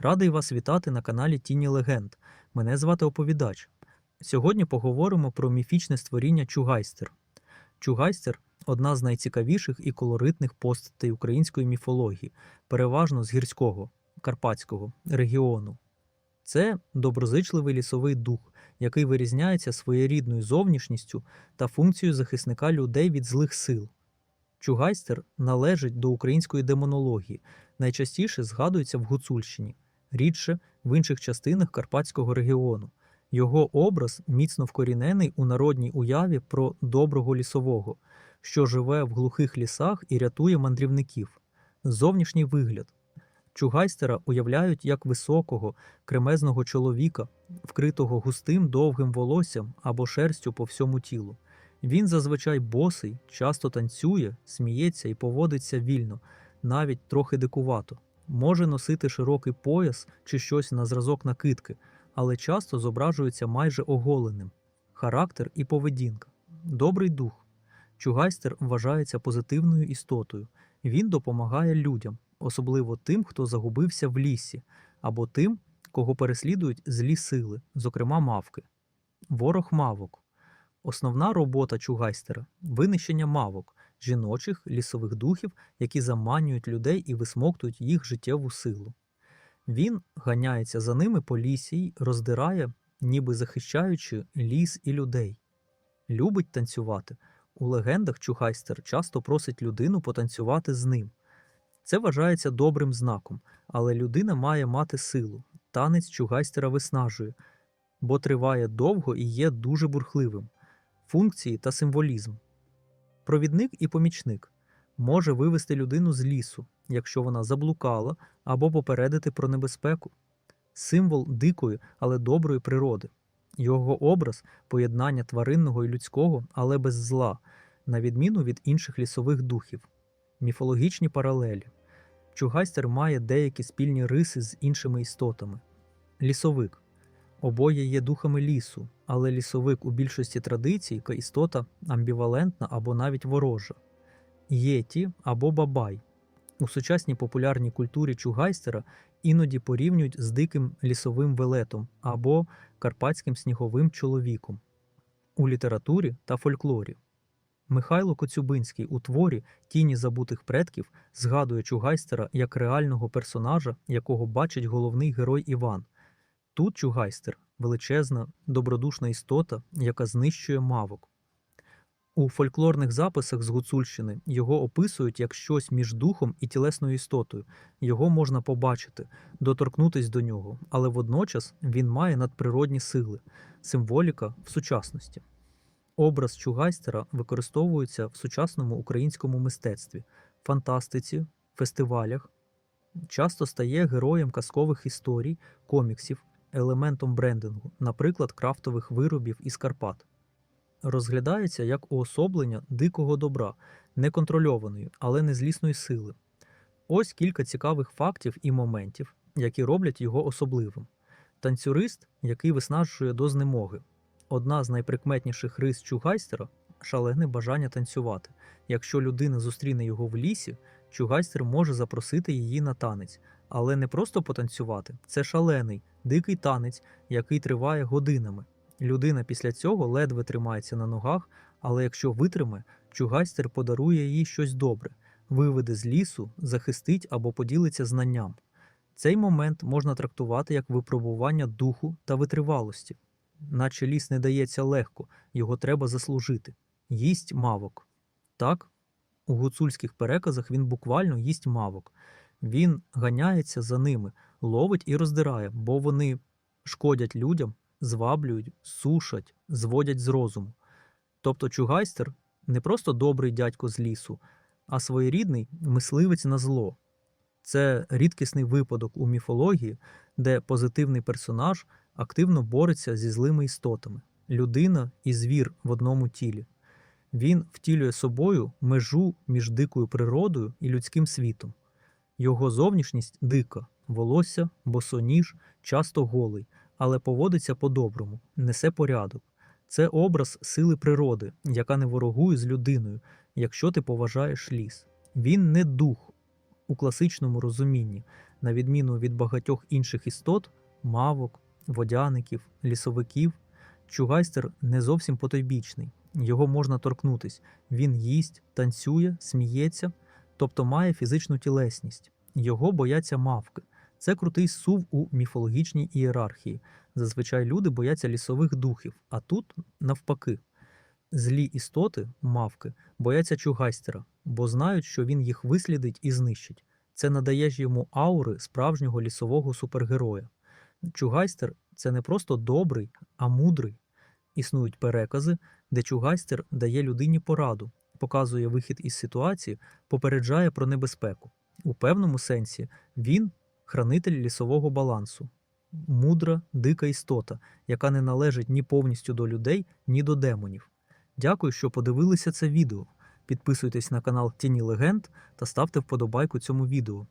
Радий вас вітати на каналі Тіні Легенд. Мене звати Оповідач. Сьогодні поговоримо про міфічне створіння Чугайстер. Чугайстер одна з найцікавіших і колоритних постатей української міфології, переважно з гірського, карпатського регіону. Це доброзичливий лісовий дух, який вирізняється своєрідною зовнішністю та функцією захисника людей від злих сил. Чугайстер належить до української демонології, найчастіше згадується в Гуцульщині, рідше в інших частинах Карпатського регіону. Його образ міцно вкорінений у народній уяві про доброго лісового, що живе в глухих лісах і рятує мандрівників. Зовнішній вигляд. Чугайстера уявляють як високого, кремезного чоловіка, вкритого густим довгим волоссям або шерстю по всьому тілу. Він зазвичай босий, часто танцює, сміється і поводиться вільно, навіть трохи дикувато. Може носити широкий пояс чи щось на зразок накидки, але часто зображується майже оголеним. Характер і поведінка. Добрий дух. Чугайстер вважається позитивною істотою. Він допомагає людям, особливо тим, хто загубився в лісі, або тим, кого переслідують злі сили, зокрема мавки. Ворог мавок. Основна робота чугайстера винищення мавок, жіночих лісових духів, які заманюють людей і висмоктують їх життєву силу. Він ганяється за ними по лісі й роздирає, ніби захищаючи ліс і людей. Любить танцювати. У легендах Чугайстер часто просить людину потанцювати з ним. Це вважається добрим знаком, але людина має мати силу. Танець Чугайстера виснажує, бо триває довго і є дуже бурхливим. Функції та символізм. Провідник і помічник може вивести людину з лісу, якщо вона заблукала, або попередити про небезпеку. Символ дикої, але доброї природи. Його образ поєднання тваринного і людського, але без зла, на відміну від інших лісових духів. Міфологічні паралелі. Чугайстер має деякі спільні риси з іншими істотами. Лісовик. Обоє є духами лісу, але лісовик у більшості традицій – істота амбівалентна або навіть ворожа. Єті або бабай. У сучасній популярній культурі чугайстера іноді порівнюють з диким лісовим велетом або карпатським сніговим чоловіком у літературі та фольклорі. Михайло Коцюбинський у творі Тіні забутих предків згадує чугайстера як реального персонажа, якого бачить головний герой Іван. Тут чугайстер величезна, добродушна істота, яка знищує мавок. У фольклорних записах з Гуцульщини його описують як щось між духом і тілесною істотою. Його можна побачити, доторкнутись до нього, але водночас він має надприродні сили, символіка в сучасності. Образ чугайстера використовується в сучасному українському мистецтві, фантастиці, фестивалях, часто стає героєм казкових історій, коміксів, елементом брендингу, наприклад, крафтових виробів із Карпат. Розглядається як уособлення дикого добра, неконтрольованої, але не злісної сили. Ось кілька цікавих фактів і моментів, які роблять його особливим. Танцюрист, який виснажує до знемоги. Одна з найприкметніших рис чугайстера шалене бажання танцювати. Якщо людина зустріне його в лісі, чугайстер може запросити її на танець, але не просто потанцювати. Це шалений, дикий танець, який триває годинами. Людина після цього ледве тримається на ногах, але якщо витримає, чугайстер подарує їй щось добре, виведе з лісу, захистить або поділиться знанням. Цей момент можна трактувати як випробування духу та витривалості, наче ліс не дається легко, його треба заслужити. Їсть мавок. Так, у гуцульських переказах він буквально їсть мавок. Він ганяється за ними, ловить і роздирає, бо вони шкодять людям, зваблюють, сушать, зводять з розуму. Тобто чугайстер не просто добрий дядько з лісу, а своєрідний мисливець на зло. Це рідкісний випадок у міфології, де позитивний персонаж активно бореться зі злими істотами людина і звір в одному тілі. Він втілює собою межу між дикою природою і людським світом. Його зовнішність дика, волосся, босоніж, часто голий, але поводиться по-доброму, несе порядок. Це образ сили природи, яка не ворогує з людиною, якщо ти поважаєш ліс. Він не дух, у класичному розумінні, на відміну від багатьох інших істот, мавок, водяників, лісовиків, чугайстер не зовсім потойбічний. Його можна торкнутись. Він їсть, танцює, сміється, тобто має фізичну тілесність. Його бояться мавки. Це крутий сув у міфологічній ієрархії. Зазвичай люди бояться лісових духів, а тут навпаки. Злі істоти, мавки, бояться чугайстера, бо знають, що він їх вислідить і знищить. Це надає ж йому аури справжнього лісового супергероя. Чугайстер це не просто добрий, а мудрий. Існують перекази, де чугайстер дає людині пораду, показує вихід із ситуації, попереджає про небезпеку. У певному сенсі він хранитель лісового балансу, мудра, дика істота, яка не належить ні повністю до людей, ні до демонів. Дякую, що подивилися це відео. Підписуйтесь на канал Тіні Легенд та ставте вподобайку цьому відео.